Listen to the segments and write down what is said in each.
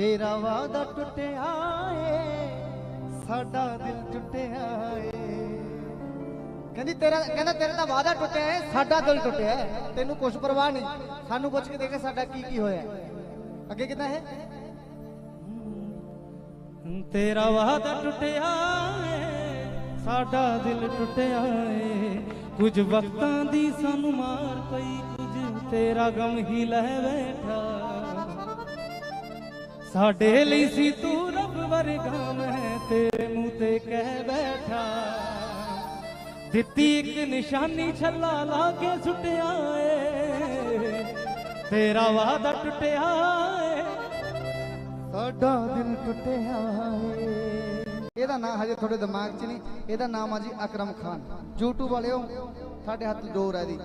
ਤੇਰਾ ਵਾਦਾ ਟੁੱਟਿਆ ਏ, ਸਾਡਾ ਦਿਲ ਟੁੱਟਿਆ ਏ। ਕਹਿੰਦੀ ਤੇਰਾ, ਕਹਿੰਦਾ ਤੇਰਾ ਦਾ ਵਾਦਾ ਟੁੱਟਿਆ ਏ, ਸਾਡਾ ਦਿਲ ਟੁੱਟਿਆ ਤੈਨੂੰ ਕੁਛ ਪਰਵਾਹ ਨਹੀਂ, ਸਾਨੂੰ ਪੁੱਛ ਕੇ ਦੇਖ ਸਾਡਾ ਕੀ ਕੀ ਹੋਇਆ। ਅੱਗੇ ਕਿਦਾਂ ਹੈ? ਤੇਰਾ ਵਾਦਾ ਟੁੱਟਿਆ ਏ, ਸਾਡਾ ਦਿਲ ਟੁੱਟਿਆ ਏ। ਕੁਝ ਵਕਤਾਂ ਦੀ ਸਾਨੂੰ ਮਾਰ ਪਈ, ਕੁਝ ਤੇਰਾ ਗਮ ਹੀ ਲੈ ਬੈਠਾ ਸਾਡੇ ਲਈ ਸੀ ਤੂੰ ਰੱਬ ਵਰਗਾ, ਮੈਂ ਤੇਰੇ ਮੂੰਹ ਤੇ ਕਹਿ ਬੈਠਾ। ਦਿੱਤੀ ਇੱਕ ਨਿਸ਼ਾਨੀ ਛੱਲਾ ਲਾ ਕੇ ਸੁੱਟਿਆ ਏ, ਤੇਰਾ ਵਾਦਾ ਟੁੱਟਿਆ ਏ। ਸਾਡਾ ਦਿਲ ਟੁੱਟਿਆ ਏ। ਇਹਦਾ ਨਾਮ ਹਜੇ ਤੁਹਾਡੇ ਦਿਮਾਗ 'ਚ ਨਹੀਂ, ਇਹਦਾ ਨਾਮ ਆ ਜੀ ਅਕਰਮ ਖਾਨ। YouTube ਵਾਲਿਓ, ਸਾਡੇ ਹੱਥ ਡੋਰ ਹੈ ਦੀ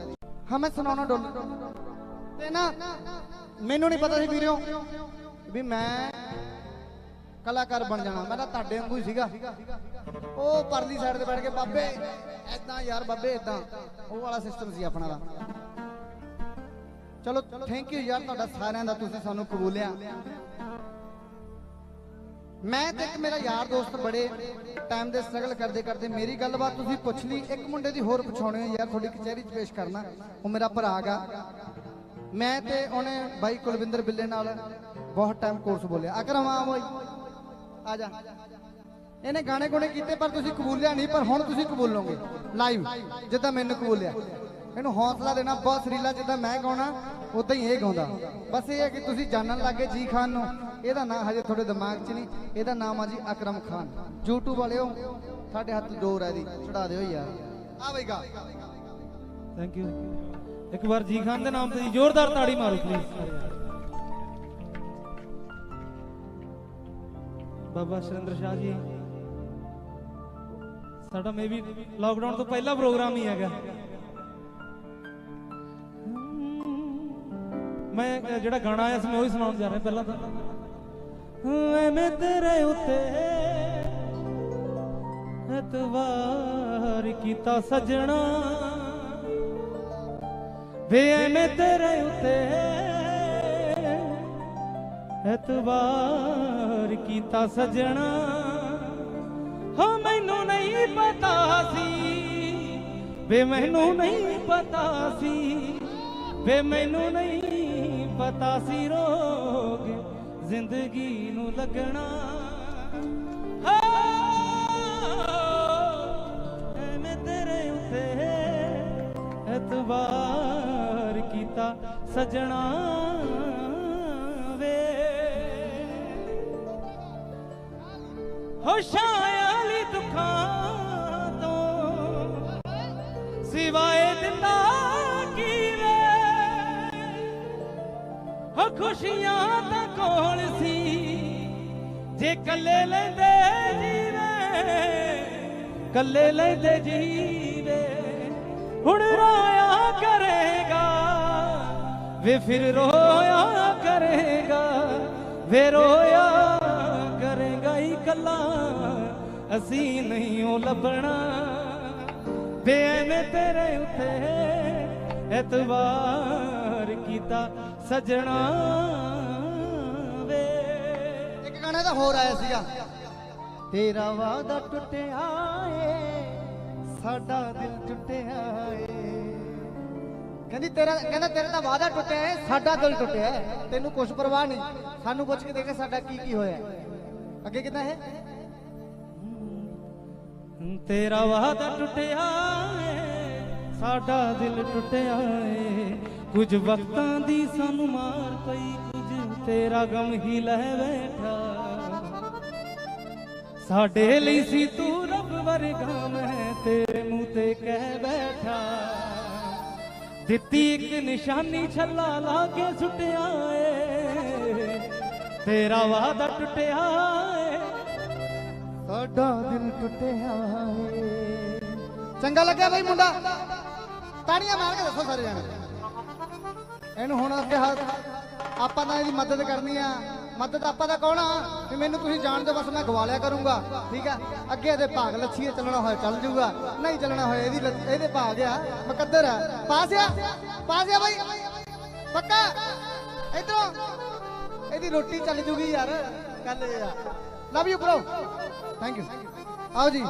ਹਾਂ, ਮੈਂ ਸੁਣਾਉਣਾ ਡੋਲ। ਤੇ ਨਾ, ਮੈਨੂੰ ਨਹੀਂ ਪਤਾ ਸੀ ਵੀਰਿਓ ਵੀ ਮੈਂ ਕਲਾਕਾਰ ਬਣ ਜਾਣਾ। ਮੈਂ ਤਾਂ ਤੁਹਾਡੇ ਵਾਂਗੂ ਹੀ ਸੀਗਾ। ਉਹ ਪਰਲੀ ਸਾਈਡ ਤੇ ਬੈਠ ਕੇ, ਬਾਬੇ ਐਦਾਂ ਯਾਰ, ਬਾਬੇ ਐਦਾਂ ਉਹ ਵਾਲਾ ਸਿਸਟਮ ਸੀ ਆਪਣਾ ਦਾ। ਚਲੋ ਥੈਂਕ ਯੂ ਯਾਰ, ਤੁਹਾਡਾ ਸਾਰਿਆਂ ਦਾ ਤੁਸੀਂ ਸਾਨੂੰ ਕਬੂਲਿਆ। ਮੈਂ ਤੇ ਇੱਕ ਮੇਰਾ ਯਾਰ ਦੋਸਤ ਬੜੇ ਟਾਈਮ ਦੇ ਸਟਰਗਲ ਕਰਦੇ ਕਰਦੇ ਮੇਰੀ ਗੱਲਬਾਤ ਤੁਸੀਂ ਪੁੱਛ ਲਈ। ਇੱਕ ਮੁੰਡੇ ਦੀ ਹੋਰ ਪੁੱਛਾਉਣੀ ਹੈ ਯਾਰ, ਤੁਹਾਡੀ ਕਚਹਿਰੀ 'ਚ ਪੇਸ਼ ਕਰਨਾ। ਉਹ ਮੇਰਾ ਭਰਾ ਗਾ ਮੈਂ ਤੇ ਉਹਨੇ ਬਾਈ ਕੁਲਵਿੰਦਰ ਬਿੱਲੇ ਨਾਲ ਬਹੁਤ ਟਾਈਮ ਕੋਰਸ ਬੋਲਿਆ। ਅਕਰਮ ਆ ਬਈ ਆ ਜਾ। ਇਹਨੇ ਗਾਣੇ ਗੁਣੇ ਕੀਤੇ, ਪਰ ਤੁਸੀਂ ਕਬੂਲਿਆ ਨਹੀਂ, ਪਰ ਹੁਣ ਤੁਸੀਂ ਕਬੂਲੋਗੇ ਲਾਈਵ ਜਿੱਦਾਂ ਮੈਨੂੰ ਕਬੂਲਿਆ। ਇਹਨੂੰ ਹੌਸਲਾ ਦੇਣਾ ਬਹੁਤ ਸਰੀਲਾ, ਜਿੱਦਾਂ ਮੈਂ ਗਾਉਣਾ, ਉਦਾਂ ਹੀ ਇਹ ਗਾਉਂਦਾ। ਬਸ ਇਹ ਹੈ ਕਿ ਤੁਸੀਂ ਜਾਣਨ ਲੱਗੇ ਜੀ ਖਾਨ ਨੂੰ। ਇਹਦਾ ਨਾਮ ਹਜੇ ਤੁਹਾਡੇ ਦਿਮਾਗ 'ਚ ਨਹੀਂ। ਇਹਦਾ ਨਾਮ ਆ ਜੀ ਅਕਰਮ ਖਾਨ। YouTube ਵਾਲਿਓ, ਸਾਡੇ ਹੱਥ ਡੋਰ ਹੈ ਦੀ ਚੜਾ ਦਿਓ ਯਾਰ। ਆ ਬਈ ਗਾ। ਥੈਂਕ ਯੂ ਇੱਕ ਵਾਰ ਜੀ ਖਾਨ ਦੇ ਨਾਮ ਤੇ ਜ਼ੋਰਦਾਰ ਤਾੜੀ ਮਾਰੋ ਪਲੀਜ਼ ਬਾਬਾ ਸ਼ਰਿੰਦਰ ਸ਼ਾਹ ਜੀ। ਸਾਡਾ ਮੇਬੀ ਲਾਕਡਾਊਨ ਤੋਂ ਪਹਿਲਾ ਪ੍ਰੋਗਰਾਮ ਹੀ ਹੈਗਾ। ਮੈਂ ਜਿਹੜਾ ਗਾਣਾ ਆਇਆ ਸੀ, ਮੈਂ ਉਹੀ ਸੁਣਾਉਣ ਜਾ ਰਿਹਾ ਪਹਿਲਾਂ ਤਾਂ। ਐਵੇਂ ਤੇਰੇ ਉੱਤੇ ਐਤਵਾਰ ਕੀਤਾ ਸਜਣਾ। ਵੇ ਐਵੇਂ ਤੇਰੇ ਉੱਤੇ ਐਤਵਾਰ ਕੀਤਾ ਸਜਣਾ। ਹੋ, ਮੈਨੂੰ ਨਹੀਂ ਪਤਾ ਸੀ। ਵੇ, ਮੈਨੂੰ ਨਹੀਂ ਪਤਾ ਸੀ। ਵੇ, ਮੈਨੂੰ ਨਹੀਂ ਪਤਾ ਸੀ ਰੋਗ ਜ਼ਿੰਦਗੀ ਨੂੰ ਲੱਗਣਾ। ਹੋ ਤੇਰੇ ਉੱਤੇ ਐਤਵਾਰ ਕੀਤਾ ਸਜਣਾ। ਵੇ ਹੋਸ਼ਾਂ ਵਾਲੀ ਦੁੱਖਾਂ ਤੋਂ ਸਿਵਾਏ ਦਿੰਦਾ ਕੀ ਵੇ ਹੋ ਖੁਸ਼ੀਆਂ ਤਾਂ ਕੋਲ ਸੀ, ਜੇ ਕੱਲੇ ਲੈਂਦੇ ਜੀਵੇ ਕੱਲੇ ਲੈਂਦੇ ਜੀਵੇ। ਹੁਣ ਰੋਇਆ ਕਰੇਗਾ, ਵੇ ਫਿਰ ਰੋਇਆ ਕਰੇਗਾ, ਵੇ ਰੋਇਆ ਕੱਲਾ ਅਸੀਂ ਨਹੀਂ ਉਹ ਲੱਭਣਾ। ਐਵੇਂ ਤੇਰੇ ਉੱਤੇ ਐਤਵਾਰ ਕੀਤਾ ਸਜਣਾ ਵੇ। ਇੱਕ ਗਾਣਾ ਦਾ ਹੋਰ ਆਇਆ ਸੀਗਾ। ਤੇਰਾ ਵਾਦਾ ਟੁੱਟਿਆ ਏ ਸਾਡਾ ਦਿਲ ਟੁੱਟਿਆ ਏ। ਕਹਿੰਦੀ ਤੇਰਾ ਕਹਿੰਦਾ ਤੇਰਾ ਤਾਂ ਵਾਦਾ ਟੁੱਟਿਆ ਏ ਸਾਡਾ ਦਿਲ ਟੁੱਟਿਆ। ਤੈਨੂੰ ਕੁਛ ਪਰਵਾਹ ਨਹੀਂ ਸਾਨੂੰ ਪੁੱਛ ਕੇ ਦੇਖ ਸਾਡਾ ਕੀ ਕੀ ਹੋਇਆ। ਅੱਗੇ ਕਿਦਾਂ ਹੈ ਤੇਰਾ ਵਾਦਾ ਟੁੱਟਿਆ ਏ, ਸਾਡਾ ਦਿਲ ਟੁੱਟਿਆ ਏ। ਕੁਝ ਵਕਤਾਂ ਦੀ ਸਾਨੂੰ ਮਾਰ ਪਈ, ਕੁਝ ਤੇਰਾ ਗਮ ਹੀ ਲੈ ਬੈਠਾ। ਸਾਡੇ ਲਈ ਸੀ ਤੂੰ ਰੱਬ ਵਰਗਾ, ਮੈਂ ਤੇਰੇ ਮੂੰਹ ਤੇ ਕਹਿ ਬੈਠਾ। ਦਿੱਤੀ ਇੱਕ ਨਿਸ਼ਾਨੀ ਛੱਲਾ ਲਾ ਕੇ ਸੁੱਟਿਆ ਏ। ਤੇਰਾ ਵਾਦਾ ਟੁੱਟਿਆ ਸਾਡਾ ਦਿਲ ਟੁੱਟਿਆ ਏ। ਚੰਗਾ ਲੱਗਿਆ ਬਈ ਮੁੰਡਾ। ਤਾੜੀਆਂ ਮਾਰ ਕੇ ਦੱਸੋ ਸਾਰੇ ਜਾਣੇ। ਇਹਨੂੰ ਹੁਣ ਅੱਗੇ ਹੱਥ ਆਪਾਂ ਤਾਂ ਇਹਦੀ ਮਦਦ ਕਰਨੀ ਆ। ਮਦਦ ਆਪਾਂ ਦਾ ਕੌਣ ਆ? ਵੀ ਮੈਨੂੰ ਤੁਸੀਂ ਜਾਣਦੇ ਬਸ ਮੈਂ ਗਵਾ ਕਰੂੰਗਾ। ਠੀਕ ਆ? ਅੱਗੇ ਇਹਦੇ ਭਾਗ ਲੱਛੀਏ ਚੱਲਣਾ ਹੋਇਆ, ਚੱਲ ਜੂਗਾ। ਨਹੀਂ ਚੱਲਣਾ ਹੋਇਆ, ਇਹਦੀ ਇਹਦੇ ਭਾਗ ਆ। ਮੁਕੱਦਰ ਆ। ਪਾਸ ਆ? ਪਾਸ ਆ ਬਈ? ਪੱਕਾ? ਇਧਰੋਂ? ਇਹਦੀ ਰੋਟੀ ਚੱਲ ਜੂਗੀ ਯਾਰ। ਗੱਲ ਇਹ ਆ। Love you bro thank you ਆਓ ਜੀ